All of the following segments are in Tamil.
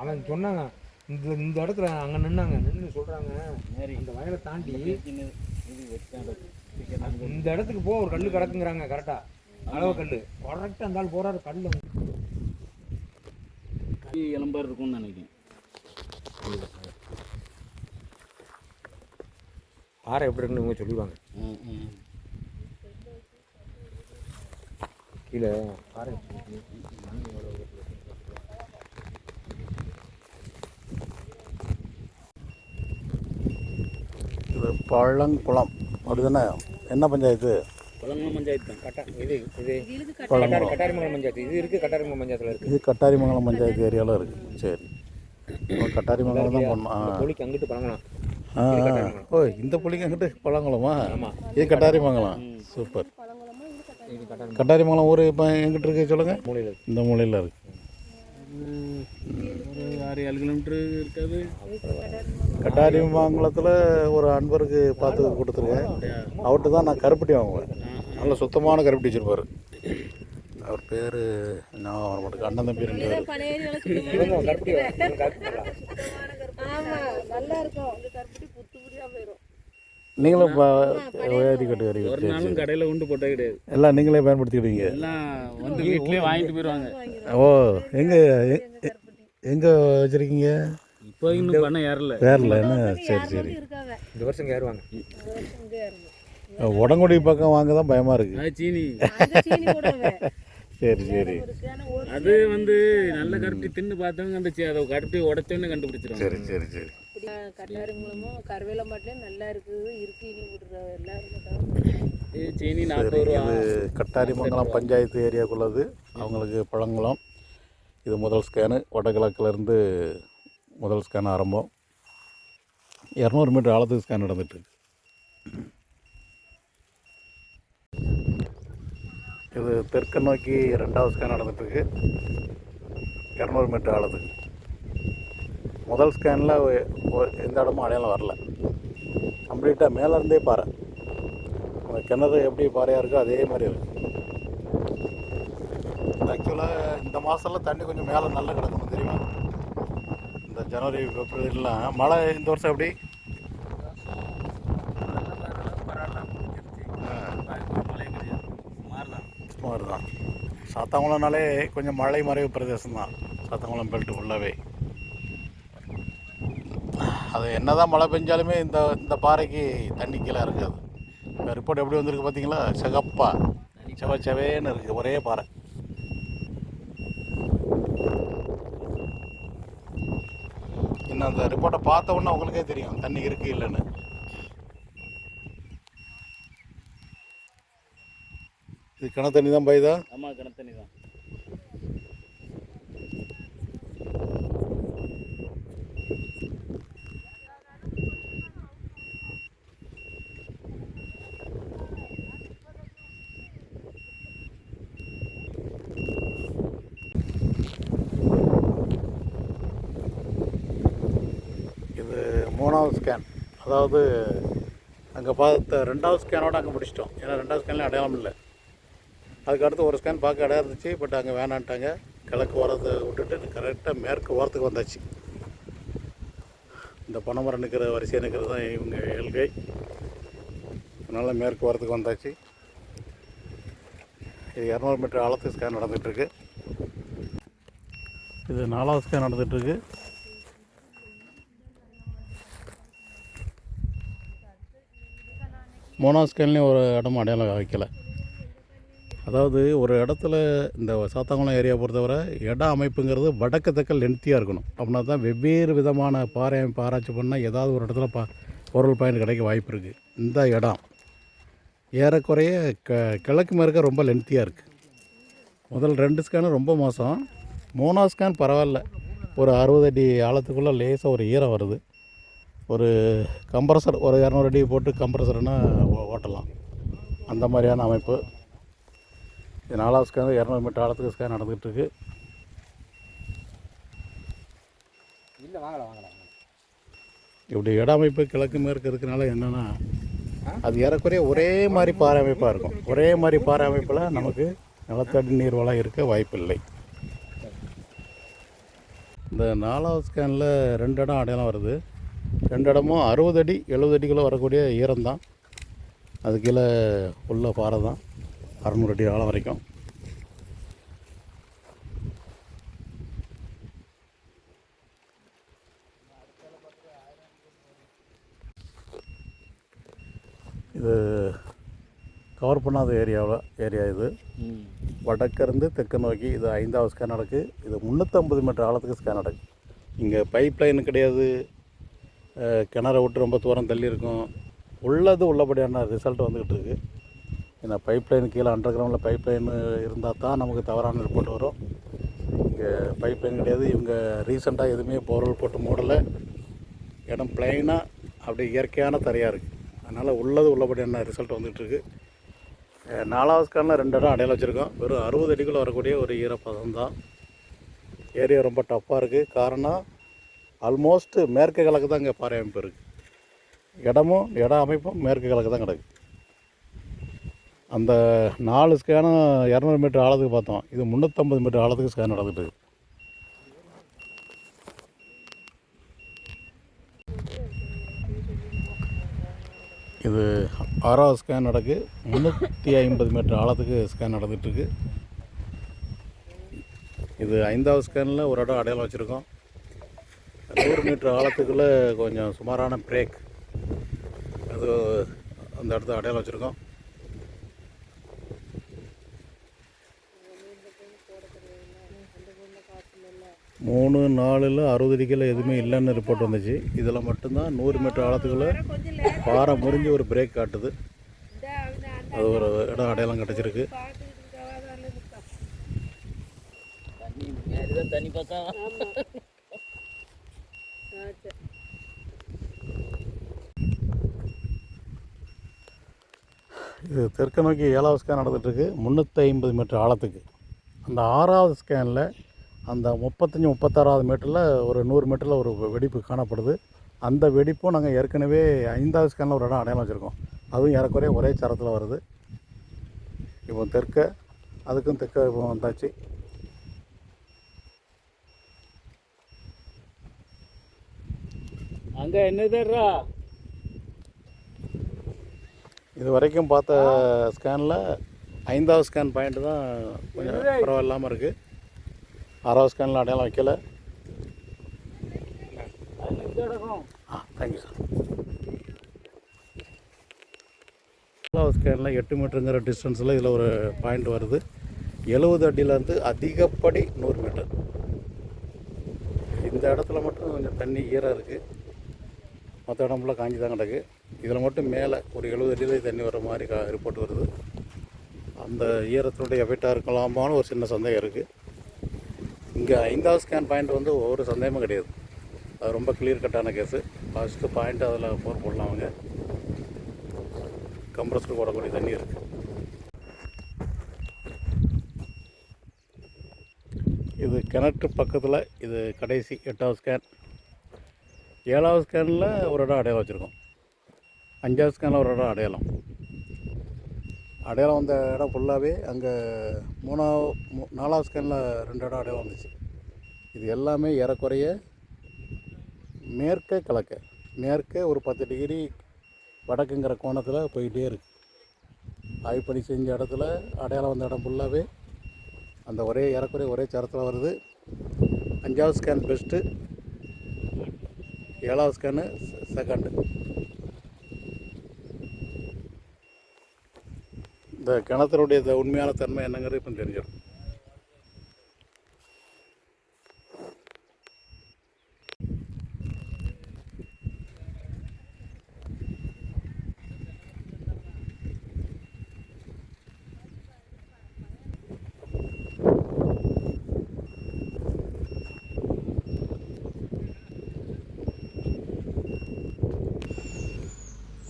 அவன் சொன்னாங்க இந்த இந்த இடத்துல அங்கே நின்னாங்க நின்று சொல்கிறாங்க இந்த வயலை தாண்டி இந்த இடத்துக்கு போ ஒரு கல் கிடக்குங்கிறாங்க கரெக்டாக அளவு கல் கரெக்டாக அந்த ஆள் போகிறாரு கல் கை எலும்பார் இருக்கும்னு நினைக்கிறேன். பாறை எப்படி இருக்குன்னு இவங்க ம். கீழே பாறை இது பழங்குளம். அப்படிதானே? என்ன பஞ்சாயத்து? பழங்குளம் பஞ்சாயத்து தான். கட்டா இது இது. கட்டாரி கட்டாரிமங்கலம் பஞ்சாயத்து. இது இருக்குது கட்டாரிமங்கலம் பஞ்சாயத்தில் இருக்குது இது கட்டாரிமங்கலம் பஞ்சாயத்து ஏரியாவில் இருக்குது சரி. கட்டாரிமங்கலம் தான் போடணும் ஆ கோழிக்கு அங்கிட்டு பழங்கலாம் ஆ. ஆ. ஓ இந்த புள்ளிங்க அங்கிட்டு பழங்குளமா? இது கட்டாரிமங்கலம். சூப்பர். கட்டாரிமங்கலம். ஊர் இப்போ எங்கிட்டு இருக்கு சொல்லுங்கள் மூலையில் இந்த மூலையில் இருக்கு. ஒரு ஆறு ஏழு கிலோமீட்டர் இருக்காது கட்டாரிமங்கலத்தில் ஒரு அன்பருக்கு பார்த்து கொடுத்துருக்கேன். அவர்கிட்ட தான் நான் கருப்பட்டி வாங்குவேன். நல்ல சுத்தமான கருப்பட்டி வச்சிருப்பாரு. அவர் பேர் நான் வர மாட்டேங்க அண்ணன் தம்பி ரெண்டு பேர். நீங்களும் இப்போ வெரி குட் வெரி ஒரு நாளும் கடையில் கொண்டு போட்டே கிடையாது. எல்லாம் நீங்களே பயன்படுத்திக்கிடுவீங்க. எல்லாம் வந்து வீட்லயே வாங்கிட்டு போயிடுவாங்க ஓ எங்கே எங்கே வச்சுருக்கீங்க? இப்போ இன்னும் பண்ண ஏறல வேறல என்ன? சரி சரி. இருக்காவ இந்த வருஷம் இங்கே ஏறுவாங்க உடங்குடி பக்கம் வாங்க தான் பயமாக இருக்குது அது சீனி. சரி சரி. அது வந்து நல்ல கருப்பட்டி தின்னு பார்த்தவங்க அந்த அதை கருப்பட்டி உடச்சோன்னு கண்டுபிடிச்சிருவாங்க. சரி சரி சரி. கட்டாரி மூலமும் கருவேல மாட்டிலையும் நல்லா இருக்குது இருக்கு இனி விடுற எல்லாரும் சீனி நாற்பது ரூபா. இது கட்டாரிமங்கலம் பஞ்சாயத்து ஏரியாக்குள்ளது அவங்களுக்கு பழங்குளம். இது முதல் ஸ்கேனு வடகிழக்கிலேருந்து முதல் ஸ்கேன் ஆரம்பம். இரநூறு மீட்டர் ஆழத்துக்கு ஸ்கேன் நடந்துட்டுருக்கு. இது தெற்கு நோக்கி ரெண்டாவது ஸ்கேன் நடந்துட்டுருக்கு. இரநூறு மீட்டர் ஆழத்துக்கு. முதல் ஸ்கேனில் எந்த இடமும் அடையாளம் வரல. கம்ப்ளீட்டாக மேலேருந்தே பாறை. அந்த கிணறு எப்படி பாறையாக இருக்கோ அதே மாதிரி இருக்குது இருக்கு ஆக்சுவலாக இந்த மாதம்லாம் தண்ணி கொஞ்சம் மேலே நல்லா கிடக்கும் தெரியுமா? இந்த ஜனவரி பிப்ரவரிலாம் மழை இந்த வருஷம் எப்படி? சுமார் தான் சாத்தாங்குளம்னாலே கொஞ்சம் மழை மறைவு பிரதேசம் தான் சாத்தாங்குளம் பெல்ட் ஃபுல்லாகவே அது என்னதான் மழை பெஞ்சாலுமே இந்த இந்த பாறைக்கு தண்ணி கீழே இருக்காது. இந்த ரிப்போர்ட் எப்படி வந்திருக்கு பார்த்தீங்களா செகப்பா. செவ செவேன்னு இருக்குது ஒரே பாறை. அந்த ரிப்போர்ட்டை பார்த்த உடனே உங்களுக்கே தெரியும் தண்ணி இருக்கு இல்லைன்னு. இது கிணத்தண்ணி தான் பாயுதா ஆமாம் கிணத்தண்ணி தான் இது மூணாவது ஸ்கேன் அதாவது அங்கே பார்த்த ரெண்டாவது ஸ்கேனோட அங்கே முடிச்சிட்டோம். ஏன்னா ரெண்டாவது ஸ்கேன்லேயும் அடையாளம் இல்லை. அதுக்கு அடுத்து ஒரு ஸ்கேன் பார்க்க அடையா இருந்துச்சு பட் அங்கே வேணான்ட்டாங்க. கிழக்கு ஓரத்தை விட்டுட்டு கரெக்டாக மேற்கு ஓரத்துக்கு வந்தாச்சு. இந்த பனைமரம் நிற்கிற வரிசையாக நிற்கிறது தான் இவங்க இயல்கை. அதனால் மேற்கு ஓரத்துக்கு வந்தாச்சு. இது இரநூறு மீட்டர் ஆழத்துக்கு ஸ்கேன் நடந்துகிட்ருக்கு இது நாலாவது ஸ்கேன் நடந்துகிட்ருக்கு மூணாவது ஒரு இடம் அடையாளம் வைக்கல. அதாவது ஒரு இடத்துல இந்த சாத்தாங்குளம் ஏரியா பொறுத்தவரை இட அமைப்புங்கிறது வடக்கு தக்க லென்த்தியாக இருக்கணும். அப்படின்னா தான் வெவ்வேறு விதமான பாறை அமைப்பு ஆராய்ச்சி பண்ணால் ஏதாவது ஒரு இடத்துல பா பொருள் பயன் கிடைக்க வாய்ப்பு இருக்குது இந்த இடம். ஏறக்குறைய க கிழக்கு மேற்க ரொம்ப லென்த்தியாக இருக்குது முதல் ரெண்டு ஸ்கேனும் ரொம்ப மோசம். மூணாவது ஸ்கேன் பரவாயில்ல. ஒரு அறுபது அடி ஆழத்துக்குள்ளே லேசாக ஒரு ஈரம் வருது. ஒரு கம்ப்ரஸர் ஒரு இரநூறு அடி போட்டு கம்ப்ரஸர்னா ஓட்டலாம். அந்த மாதிரியான அமைப்பு. இது நாலாவது ஸ்கேன் இரநூறு மீட்டர் ஆழத்துக்கு ஸ்கேன் நடந்துகிட்டு இருக்கு இல்லை வாங்கலாம் வாங்கலாம் இப்படி இட அமைப்பு கிழக்கு மேற்கு இருக்கனால என்னென்னா அது ஏறக்குறைய ஒரே மாதிரி பாறை அமைப்பாக இருக்கும். ஒரே மாதிரி பாறை அமைப்பில் நமக்கு நிலத்தடி நீர் வளம் இருக்க வாய்ப்பில்லை. இந்த நாலாவது ஸ்கேனில் ரெண்டு இடம் அடையாளம் வருது. ரெண்டு இடமும் அறுபது அடி எழுபது அடிக்குள்ளே வரக்கூடிய ஈரம் தான் அது கீழே உள்ள பாறை தான் அறநூறு அடி ஆழம் வரைக்கும். இது கவர் பண்ணாத ஏரியாவில் ஏரியா இது. வடக்கிருந்து தெற்கு நோக்கி இது ஐந்தாவது ஸ்கேன் நடக்கு இது முந்நூற்றம்பது மீட்டர் ஆழத்துக்கு ஸ்கேன் நடக்கு இங்கே பைப் லைன் கிடையாது. கிணற விட்டு ரொம்ப தூரம் தள்ளி இருக்கும் உள்ளது உள்ளபடியான ரிசல்ட் வந்துக்கிட்டு இருக்குது ஏன்னா பைப் லைன் கீழே அண்டர் கிரவுண்டில் பைப் லைன் இருந்தால் தான் நமக்கு தவறான ரிப்போர்ட் வரும். இங்கே பைப் லைன் கிடையாது. இவங்க ரீசெண்டாக எதுவுமே போர்வெல் போட்டு மூடலை. இடம் பிளைனாக அப்படியே இயற்கையான தரையாக இருக்குது அதனால் உள்ளது உள்ளபடியான ரிசல்ட் வந்துகிட்ருக்கு நாலாவது ஸ்கேனில் ரெண்டு இடம் அடையாளம் வச்சுருக்கோம். வெறும் அறுபது அடிக்குள்ளே வரக்கூடிய ஒரு ஈரப்பதம் தான். ஏரியா ரொம்ப டஃப்பாக இருக்குது காரணம் ஆல்மோஸ்ட்டு மேற்கு கிழக்கு தான் இங்கே பாறை அமைப்பு இருக்குது இடமும் இட அமைப்பும் மேற்கு கிழக்கு தான் கிடக்கு. அந்த நாலு ஸ்கேனும் இரநூறு மீட்டர் ஆழத்துக்கு பார்த்தோம். இது முந்நூற்றம்பது மீட்டர் ஆழத்துக்கு ஸ்கேன் நடந்துட்டு இருக்கு. இது ஆறாவது ஸ்கேன் நடக்கு. முந்நூற்றி ஐம்பது மீட்டர் ஆழத்துக்கு ஸ்கேன் நடந்துகிட்ருக்கு இது ஐந்தாவது ஸ்கேனில் ஒரு இடம் அடையாளம் வச்சுருக்கோம். நூறு மீட்டர் ஆழத்துக்குள்ளே கொஞ்சம் சுமாரான பிரேக் அது அந்த இடத்த அடையாளம் வச்சுருக்கோம். மூணு நாலில் அறுபது அடிக்கில் எதுவுமே இல்லைன்னு ரிப்போர்ட் வந்துச்சு. இதில் மட்டும்தான் நூறு மீட்டர் ஆழத்துக்குள்ளே பாறை முறிஞ்சு ஒரு பிரேக் காட்டுது. அது ஒரு இடம் அடையாளம் கிடச்சிருக்கு. தண்ணி தண்ணி பார்த்தா. இது தெற்கு நோக்கி ஏழாவது ஸ்கேன் நடந்துகிட்ருக்கு முந்நூற்றி ஐம்பது மீட்டர் ஆழத்துக்கு. அந்த ஆறாவது ஸ்கேனில் அந்த முப்பத்தஞ்சு முப்பத்தாறாவது மீட்டரில் ஒரு நூறு மீட்டரில் ஒரு வெடிப்பு காணப்படுது. அந்த வெடிப்பும் நாங்கள் ஏற்கனவே ஐந்தாவது ஸ்கேனில் ஒரு இடம் அடையாளம் வச்சுருக்கோம். அதுவும் ஏறக்குறைய ஒரே சரத்தில் வருது. இப்போ தெற்க அதுக்கும் தெற்க இப்போ வந்தாச்சு. அங்க என்னதுரா இது வரைக்கும் பார்த்த ஸ்கேனில் ஐந்தாவது ஸ்கேன் பாயிண்ட் தான் கொஞ்சம் பரவாயில்லாமல் இருக்குது ஆறாவது ஸ்கேனில் அடையாளம் வைக்கல. ஆ தேங்க்யூ சார் ஏழாவது ஸ்கேனில் எட்டு மீட்டருங்கிற டிஸ்டன்ஸில் இதில் ஒரு பாயிண்ட் வருது. எழுபது அடியிலேருந்து அதிகப்படி நூறு மீட்டர். இந்த இடத்துல மட்டும் கொஞ்சம் தண்ணி ஈரம் இருக்குது மற்ற இடம் ஃபுல்லாக காஞ்சி தான் கிடக்கு. இதில் மட்டும் மேலே ஒரு எழுபது அடியில் தண்ணி வர மாதிரி கா ரிப்போர்ட் வருது. அந்த ஈரத்தினுடைய எஃபெக்டாக இருக்கலாமான்னு ஒரு சின்ன சந்தேகம் இருக்குது இங்கே ஐந்தாவது ஸ்கேன் பாயிண்ட் வந்து ஒவ்வொரு சந்தேகமும் கிடையாது. அது ரொம்ப கிளியர் கட்டான கேஸு ஃபஸ்ட்டு பாயிண்ட் அதில் போர் போடலாம் அவங்க கம்ப்ரஸ்டு போடக்கூடிய தண்ணி இருக்குது இது கிணற்று பக்கத்தில் இது கடைசி எட்டாவது ஸ்கேன் ஏழாவது ஸ்கேனில் ஒரு இடம் அடையாளம் வச்சுருக்கோம். அஞ்சாவது ஸ்கேனில் ஒரு இடம் அடையாளம். அடையாளம் வந்த இடம் ஃபுல்லாகவே அங்கே மூணாவது மூ நாலாவது ஸ்கேனில் ரெண்டு இடம் அடையாளம் வந்துச்சு. இது எல்லாமே ஏறக்குறைய மேற்கே கிழக்க மேற்கே ஒரு பத்து டிகிரி வடக்குங்கிற கோணத்தில் போயிட்டே இருக்குது ஆய்ப்பணி செஞ்ச இடத்துல அடையாளம் வந்த இடம் ஃபுல்லாகவே அந்த ஒரே ஏறக்குறைய ஒரே சரத்தில் வருது. அஞ்சாவது ஸ்கேன் பெஸ்ட்டு ஏழாவது ஸ்கேனு செகண்டு இந்த கிணத்தினுடைய இந்த உண்மையான தன்மை என்னங்கிறது இப்போ தெரிஞ்சிடும்.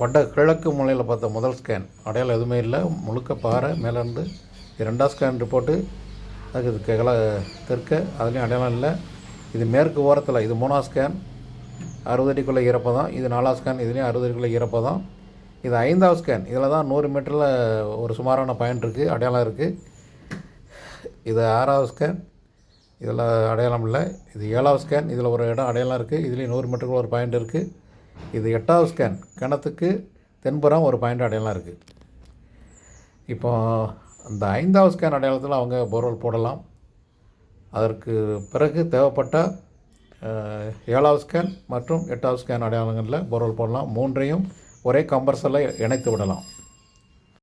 வட கிழக்கு மூலையில் பார்த்த முதல் ஸ்கேன் அடையாளம் எதுவுமே இல்லை. முழுக்க பாறை மேலேருந்து ரெண்டாவது ஸ்கேன் ரிப்போர்ட்டு அதுக்கு கிழ தெற்க அதுலேயும் அடையாளம் இல்லை. இது மேற்கு ஓரத்தில் இது மூணாம் ஸ்கேன் அறுபது அடிக்குள்ளே ஈரப்பதம் இது நாலாம் ஸ்கேன் இதுலேயும் அறுபது அடிக்குள்ளே தான். இது ஐந்தாவது ஸ்கேன் இதில் தான் நூறு மீட்டரில் ஒரு சுமாரான பாயிண்ட் இருக்குது அடையாளம் இருக்குது இது ஆறாவது ஸ்கேன் இதில் அடையாளம் இல்லை. இது ஏழாவது ஸ்கேன் இதில் ஒரு இடம் அடையாளம் இருக்குது இதுலேயும் நூறு மீட்டருக்குள்ள ஒரு பாயிண்ட் இருக்குது இது எட்டாவது ஸ்கேன் கிணத்துக்கு தென்புறம் ஒரு பாயிண்ட் அடையாளம் இருக்குது இப்போ அந்த ஐந்தாவது ஸ்கேன் அடையாளத்தில் அவங்க போர்வெல் போடலாம். அதற்கு பிறகு தேவைப்பட்ட ஏழாவது ஸ்கேன் மற்றும் எட்டாவது ஸ்கேன் அடையாளங்களில் போர்வெல் போடலாம். மூன்றையும் ஒரே கம்பர்சரில் இணைத்து விடலாம்.